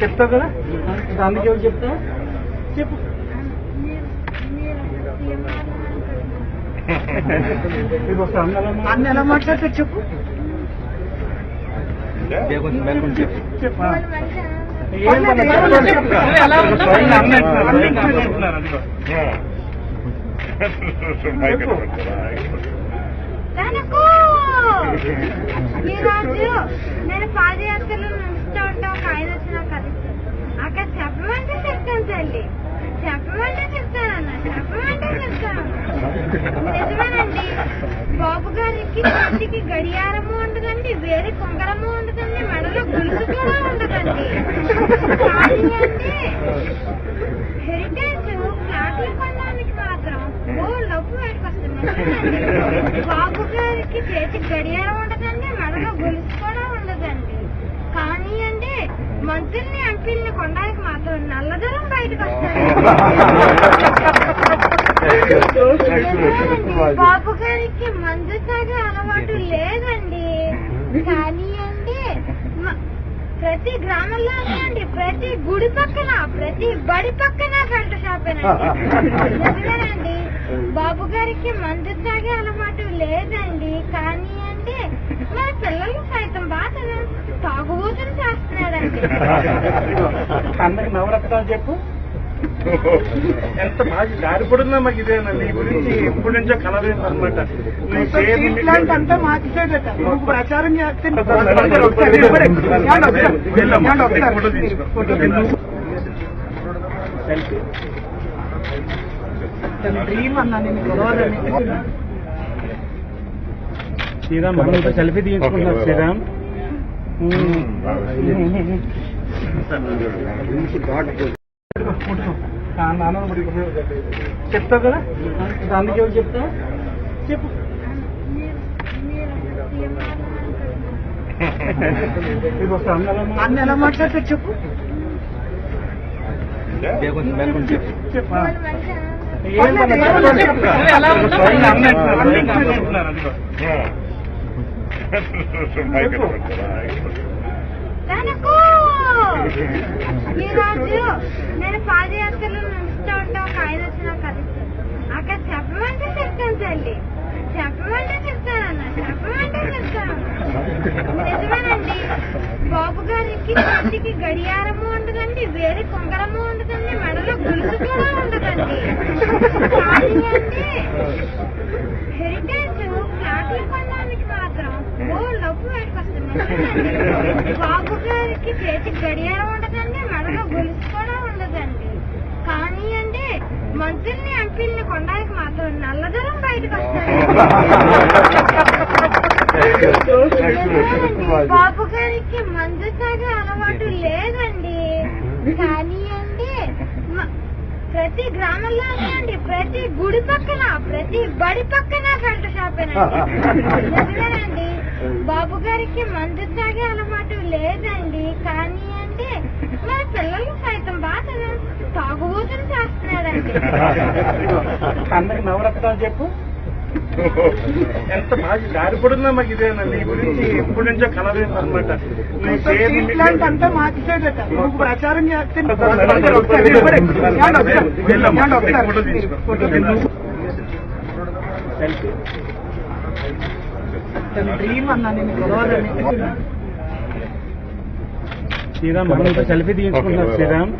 చెప్తావు కదా అందుకే ఎవరు చెప్తా చెప్పు అన్న ఎలా మాట్లాడితే చెప్పు చెప్పు? అన్న ఈరోజు నేను పాదయాత్రలో నడుస్తూ ఒక ఆయన వచ్చి నాకు కలిసి. అక్కడ చెప్పమంటే చెప్తాను తల్లి. చెప్పమంటే చెప్తానన్న చెప్పమంటే చెప్తాను. నిజమేనండి. బాబు గారికి చేతికి గడియారము ఉండదండి వేరే కొంగరము ఉండదండి మెడలో గులుసు కూడా ఉండదండి. అండి హెరిటేజ్ ఫ్లాట్లు కొనడానికి మాత్రం ఓ డబ్బు బయటకు బాబు గారికి చేతి గడియారం ఉండదండి మెడలో గొలుసు కూడా ఉండదండి. కానీ అండి మంత్రుల్ని ఎంపీల్ని కొనడానికి మాత్రం నల్లదనం బయటకు వస్తుంది. బాబు గారికి మందు తాగే అలవాటు లేదండి. కానీ అండి ప్రతి గ్రామంలోనే అండి ప్రతి గుడి పక్కన ప్రతి బడి పక్కన గంట షాపేనండి. నిజమేనండి. బాబు గారికి మందు తాగే అలవాటు లేదండి కానీ అంటే మన పిల్లలు సైతం బాగా తాగుబోతులు చేస్తున్నాడండి అన్నకి నవరత్నాలు చెప్పు ఎంత బాగా జారిపడుందా మాకు ఇదేనా నీ గురించి ఎప్పటి నుంచో కలలేదు అనమాట నీ పేరు అంతా మార్చేదట నువ్వు ప్రచారం చేస్తే డ్రీమ్ అన్నా నేను గొడవలని శ్రీరామ్ సెల్ఫీ తీసుకుంటున్నారు శ్రీరామ్. చెప్తావు కదా? అందుకే ఎవరు చెప్తా చెప్పు. అన్న ఎలా మాట్లాడితే చెప్పు? చెప్పు. ఈరోజు నేను పాదయాత్రలో నడుస్తూ ఒక ఆయన వచ్చి నాకు కలిసి అక్కడ చెప్పమంటే చెప్తాను తల్లి. చెప్పమంటే చెప్తానన్న చెప్పమంటే చెప్తాను. నిజమేనండి. బాబు గారికి చేతికి గడియారము ఉండదండి వేరే కొంగరము ఉండదండి మెడలో గులుసు కూడా ఉండదు హెరిటేజ్ కొనడానికి మాత్రం ఓ డబ్బు బయటకు వస్తుంది బాబు గారికి చేతి గడియారం ఉండదండి మెడలో గొలుసు కూడా ఉండదండి. కానీ అండి మంత్రుల్ని ఎంపీల్ని కొనడానికి మాత్రం నల్లదనం బయటకు వస్తుంది. బాబు గారికి మందు తాగే అలవాటు లేదండి. కానీ అండి మ- ప్రతి గ్రామంలోనే అండి ప్రతి గుడి పక్కన ప్రతి బడి పక్కన గంట షాపేనండి. బాబు గారికి మందు తాగే అలవాటు లేదండి. కానీ అంటే మన పిల్లలు సైతం బాగా తాగుబోతులు చేస్తున్నాడండి అన్నకి నవరత్నాలు చెప్పు. ఎంత బాగా జారిపడుందా మాకు ఇదేనా? నీ గురించి ఎప్పటి నుంచో కలలేదు అనమాట నీ పేరు అంతా ప్రచారం చేస్తే డ్రీమ్ అన్నా నేను గొడవలని శ్రీరామ్. మనతో సెల్ఫీ తీసుకుంటున్నారు శ్రీరామ్